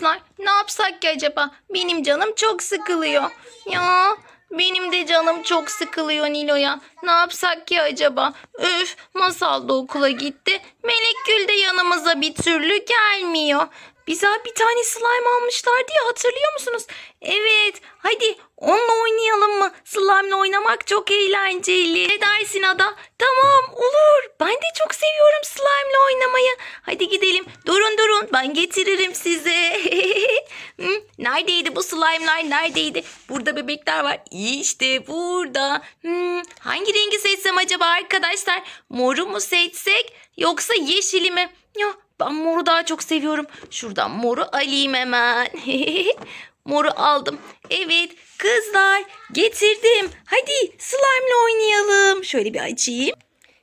kızlar ne yapsak ki acaba? Benim canım çok sıkılıyor. Ya benim de canım çok sıkılıyor Nilo'ya. Ne yapsak ki acaba? Öf masal da okula gitti. Melek Gül de yanımıza bir türlü gelmiyor. Bize bir tane slime almışlar diye hatırlıyor musunuz? Evet hadi onunla oynayalım mı? Slime'la oynamak çok eğlenceli. Ne dersin Ada? Tamam olur. Ben de çok seviyorum slime'la oynamayı. Hadi gidelim. Durun durun ben getiririm size. Neredeydi bu slime'lar neredeydi? Burada bebekler var. İşte burada. Hmm, hangi rengi seçsem acaba arkadaşlar? Moru mu seçsek yoksa yeşili mi? Ya ben moru daha çok seviyorum. Şuradan moru alayım hemen. moru aldım. Evet kızlar getirdim. Hadi slime'la oynayalım. Şöyle bir açayım.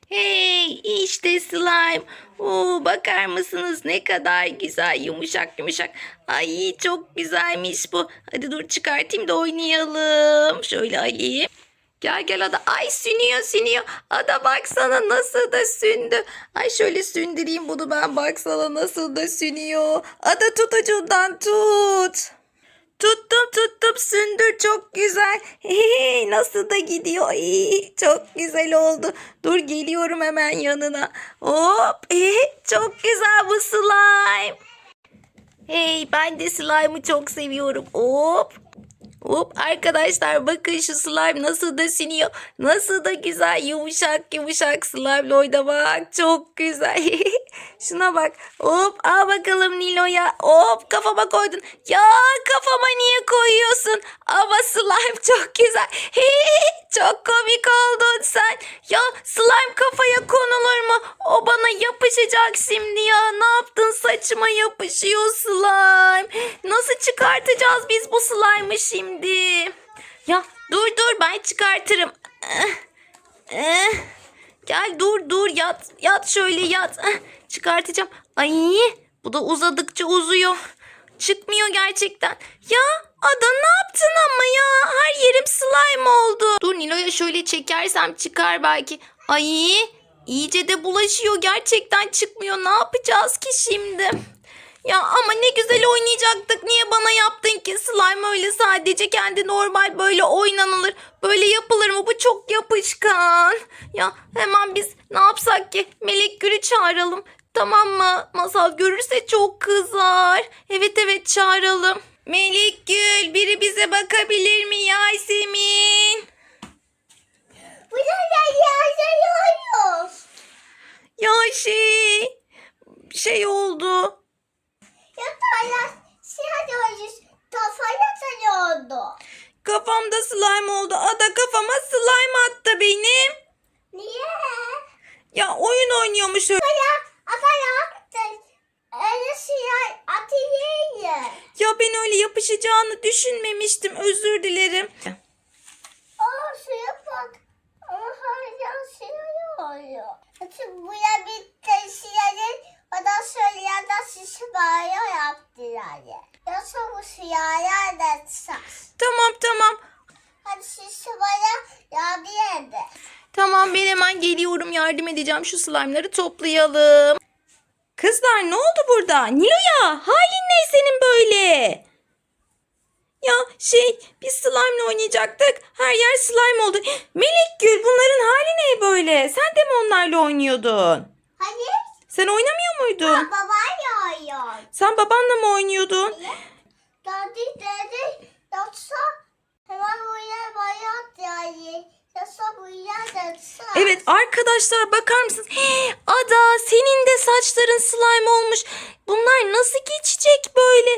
Hey işte slime. Oo, bakar mısınız ne kadar güzel yumuşak yumuşak. Ay çok güzelmiş bu. Hadi dur çıkartayım da oynayalım. Şöyle alayım. Gel gel ada. Ay sünüyor sünüyor. Ada baksana nasıl da sündü. Ay şöyle sündüreyim bunu ben baksana nasıl da sünüyor. Ada tut ucundan tut. Tuttum tuttum sündür çok güzel. Hey, nasıl da gidiyor. Ay, çok güzel oldu. Dur geliyorum hemen yanına. Hop hey, çok güzel bu slime. Hey ben de slime'ı çok seviyorum. Hop. Hop arkadaşlar bakın şu slime nasıl da siniyor. Nasıl da güzel yumuşak yumuşak slime oynamak çok güzel. Şuna bak. Hop al bakalım Nilo'ya. Hop kafama koydun. Ya kafama niye koyuyorsun? Ama slime çok güzel. çok komik oldun sen. Ya slime kafaya konulur mu? O bana yapışacak şimdi ya. Ne yaptın saçıma yapışıyor slime. Nasıl çıkartacağız biz bu slime'ı şimdi? Ya dur dur ben çıkartırım. Eh, eh. Gel dur dur yat yat şöyle yat. Eh, çıkartacağım. Ay bu da uzadıkça uzuyor. Çıkmıyor gerçekten. Ya Ada ne yaptın ama ya? Her yerim slime oldu. Dur Nilo'ya şöyle çekersem çıkar belki. Ay iyice de bulaşıyor. Gerçekten çıkmıyor. Ne yapacağız ki şimdi? Ya ama ne güzel oynayacaktık. Niye bana yaptın ki? Slime öyle sadece kendi normal böyle oynanılır. Böyle yapılır mı? Bu çok yapışkan. Ya hemen biz ne yapsak ki? Melek Gül'ü çağıralım. Tamam mı? Masal görürse çok kızar. Evet evet çağıralım. Melek Gül biri bize bakabilir mi Yasemin? Ya şey şey oldu. Kafamda slime oldu. Ada kafama slime attı benim. Niye? Ya oyun oynuyormuş öyle. Öyle şey atayım. Ya ben öyle yapışacağını düşünmemiştim. Özür dilerim. Aa suya bak. Ama hala suya oluyor. Çünkü buraya bir taşıyalım. Sonra yandan şişi banyo yaptılar. Yoksa bu suya da sas. Tamam tamam. Hadi şişi bana yardım edin. Tamam ben hemen geliyorum yardım edeceğim. Şu slime'ları toplayalım. Kızlar ne oldu burada? Nilo'ya halin ne senin böyle? Ya şey biz slime'la oynayacaktık. Her yer slime oldu. Melek Gül bunların hali ne böyle? Sen de mi onlarla oynuyordun? Hayır. Sen oynamıyor muydun? Baba yağıyor. Sen babanla mı oynuyordun? Daddy daddy. Yoksa hemen buraya bayat yani. Yoksa sas. Evet arkadaşlar bakar mısınız? Hii, Ada senin de saçların slime olmuş. Bunlar nasıl geçecek böyle?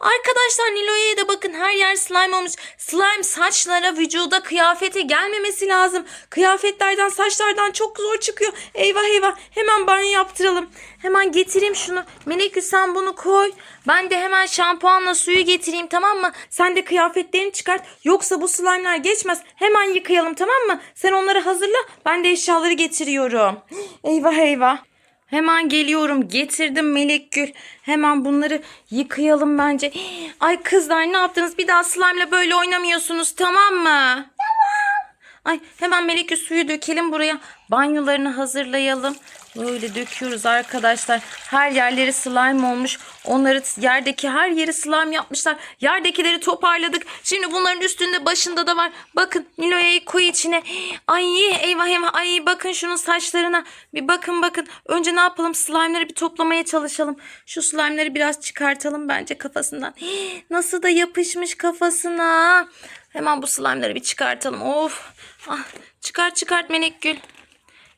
Arkadaşlar Nilo'ya da bakın her yer slime olmuş. Slime saçlara, vücuda, kıyafete gelmemesi lazım. Kıyafetlerden, saçlardan çok zor çıkıyor. Eyvah eyvah hemen banyo yaptıralım. Hemen getireyim şunu. Melekül sen bunu koy. Ben de hemen şampuanla suyu getireyim tamam mı? Sen de kıyafetlerini çıkart. Yoksa bu slime'lar geçmez. Hemen yıkayalım tamam mı? Sen onları hazırla. Ben de eşyaları getiriyorum. Eyvah eyvah. Hemen geliyorum. Getirdim Melek Gül. Hemen bunları yıkayalım bence. Ay kızlar ne yaptınız? Bir daha slime'la böyle oynamıyorsunuz tamam mı? Tamam. Ay hemen Melek Gül suyu dökelim buraya. Banyolarını hazırlayalım. Böyle döküyoruz arkadaşlar. Her yerleri slime olmuş. Onları yerdeki her yeri slime yapmışlar. Yerdekileri toparladık. Şimdi bunların üstünde başında da var. Bakın Nilo'yu koy içine. Ay eyvah eyvah. Ay bakın şunun saçlarına. Bir bakın bakın. Önce ne yapalım? Slime'ları bir toplamaya çalışalım. Şu slime'ları biraz çıkartalım bence kafasından. Nasıl da yapışmış kafasına. Hemen bu slime'ları bir çıkartalım. Of. Ah, çıkart çıkart Melekgül.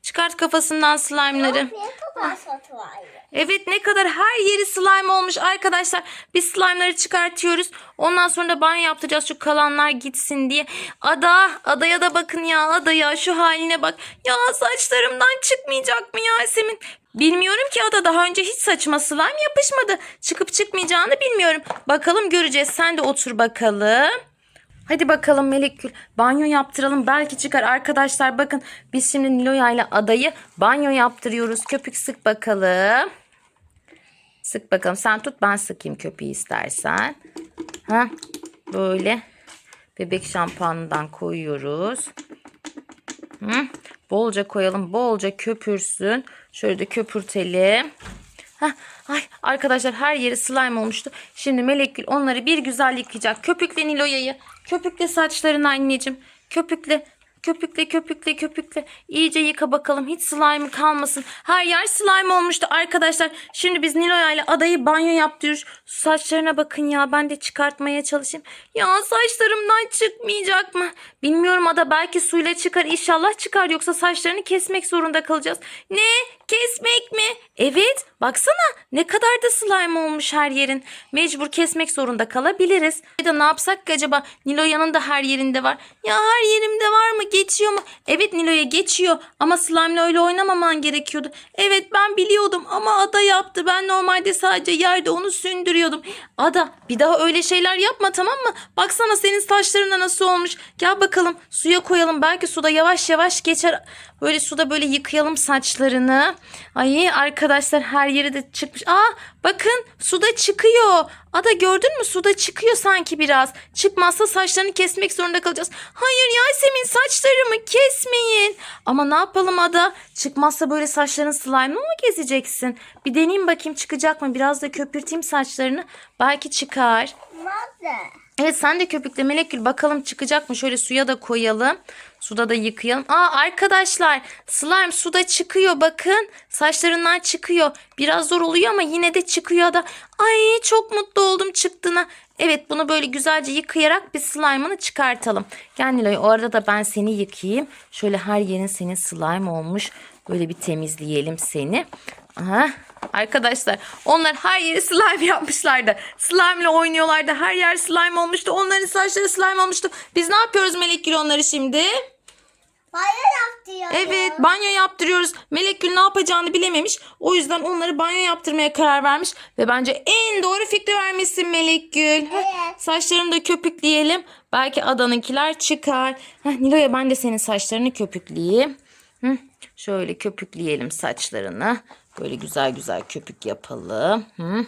Çıkart kafasından slime'ları. Evet ne kadar her yeri slime olmuş arkadaşlar. Biz slime'ları çıkartıyoruz. Ondan sonra da banyo yaptıracağız şu kalanlar gitsin diye. Ada, adaya da bakın ya adaya şu haline bak. Ya saçlarımdan çıkmayacak mı Yasemin? Bilmiyorum ki Ada daha önce hiç saçıma slime yapışmadı. Çıkıp çıkmayacağını bilmiyorum. Bakalım göreceğiz. Sen de otur bakalım. Hadi bakalım Melekgül banyo yaptıralım belki çıkar arkadaşlar bakın biz şimdi Niloya ile adayı banyo yaptırıyoruz köpük sık bakalım. Sık bakalım sen tut ben sıkayım köpüğü istersen. Ha böyle bebek şampuanından koyuyoruz. Hı? Bolca koyalım bolca köpürsün. Şöyle de köpürtelim. Heh, ay arkadaşlar her yeri slime olmuştu. Şimdi Melekgül onları bir güzel yıkayacak. Köpükle Niloya'yı. Köpükle saçlarını anneciğim. Köpükle. Köpükle köpükle köpükle. İyice yıka bakalım. Hiç slime kalmasın. Her yer slime olmuştu arkadaşlar. Şimdi biz Niloya ile adayı banyo yaptırıyoruz. Saçlarına bakın ya. Ben de çıkartmaya çalışayım. Ya saçlarımdan çıkmayacak mı? Bilmiyorum ada belki suyla çıkar. İnşallah çıkar. Yoksa saçlarını kesmek zorunda kalacağız. Ne? Kesmek mi? Evet. Baksana ne kadar da slime olmuş her yerin. Mecbur kesmek zorunda kalabiliriz. Bir de ne yapsak ki acaba? Niloya'nın da her yerinde var. Ya her yerimde var mı? Geçiyor mu? Evet Niloya geçiyor. Ama slime'la öyle oynamaman gerekiyordu. Evet ben biliyordum ama Ada yaptı. Ben normalde sadece yerde onu sündürüyordum. Ada bir daha öyle şeyler yapma tamam mı? Baksana senin saçlarına nasıl olmuş. Gel bakalım suya koyalım. Belki suda yavaş yavaş geçer. Böyle suda böyle yıkayalım saçlarını. Ay arkadaşlar her yeri de çıkmış. Aa bakın suda çıkıyor. Ada gördün mü suda çıkıyor sanki biraz. Çıkmazsa saçlarını kesmek zorunda kalacağız. Hayır Yasemin saçlarımı kesmeyin. Ama ne yapalım Ada? Çıkmazsa böyle saçların slime'la mı gezeceksin? Bir deneyeyim bakayım çıkacak mı? Biraz da köpürteyim saçlarını. Belki çıkar. Nerede? Evet sen de köpükle Melekgül bakalım çıkacak mı? Şöyle suya da koyalım. Suda da yıkayalım. Aa arkadaşlar slime suda çıkıyor bakın. Saçlarından çıkıyor. Biraz zor oluyor ama yine de çıkıyor da. Ay çok mutlu oldum çıktığına. Evet bunu böyle güzelce yıkayarak bir slime'ını çıkartalım. Gel Niloy o arada da ben seni yıkayayım. Şöyle her yerin senin slime olmuş. Böyle bir temizleyelim seni. Aha. Arkadaşlar onlar her yeri slime yapmışlardı. Slime ile oynuyorlardı. Her yer slime olmuştu. Onların saçları slime olmuştu. Biz ne yapıyoruz Melek Gül onları şimdi? Banyo yaptırıyor. Evet banyo yaptırıyoruz. Melek Gül ne yapacağını bilememiş. O yüzden onları banyo yaptırmaya karar vermiş. Ve bence en doğru fikri vermişsin Melek Gül. Evet. Saçlarını da köpükleyelim. Belki Adan'ınkiler çıkar. Heh, Nilo'ya ben de senin saçlarını köpükleyeyim. Hı, şöyle köpükleyelim saçlarını. Böyle güzel güzel köpük yapalım. Hı.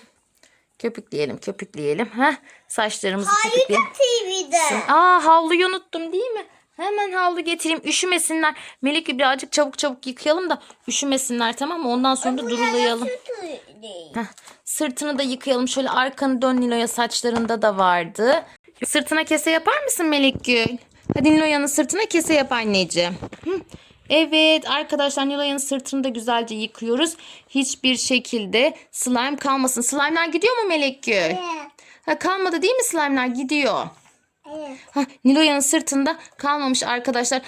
Köpükleyelim köpükleyelim. Heh, saçlarımızı Harika köpükleyelim. TV'de. Aa havluyu unuttum değil mi? Hemen havlu getireyim. Üşümesinler. Melek'i birazcık çabuk çabuk yıkayalım da üşümesinler tamam mı? Ondan sonra da durulayalım. Heh, sırtını da yıkayalım. Şöyle arkanı dön Nilo'ya saçlarında da vardı. Sırtına kese yapar mısın Melekgül? Hadi Nilo'yanın sırtına kese yap anneciğim. Hı. Evet arkadaşlar Nilo'yanın sırtını da güzelce yıkıyoruz. Hiçbir şekilde slime kalmasın. Slime'lar gidiyor mu Melekgül? Evet. Ha, kalmadı değil mi slime'lar? Gidiyor. Evet. Hah, Nilo'yanın sırtında kalmamış arkadaşlar.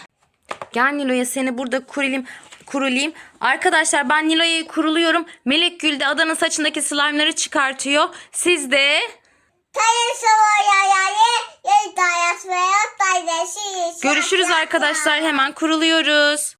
Gel Nilo'ya seni burada kurulayım. kurulayım. Arkadaşlar ben Nilo'yu kuruluyorum. Melek Gül de adanın saçındaki slime'ları çıkartıyor. Siz de taydeşi görüşürüz arkadaşlar. Hemen kuruluyoruz.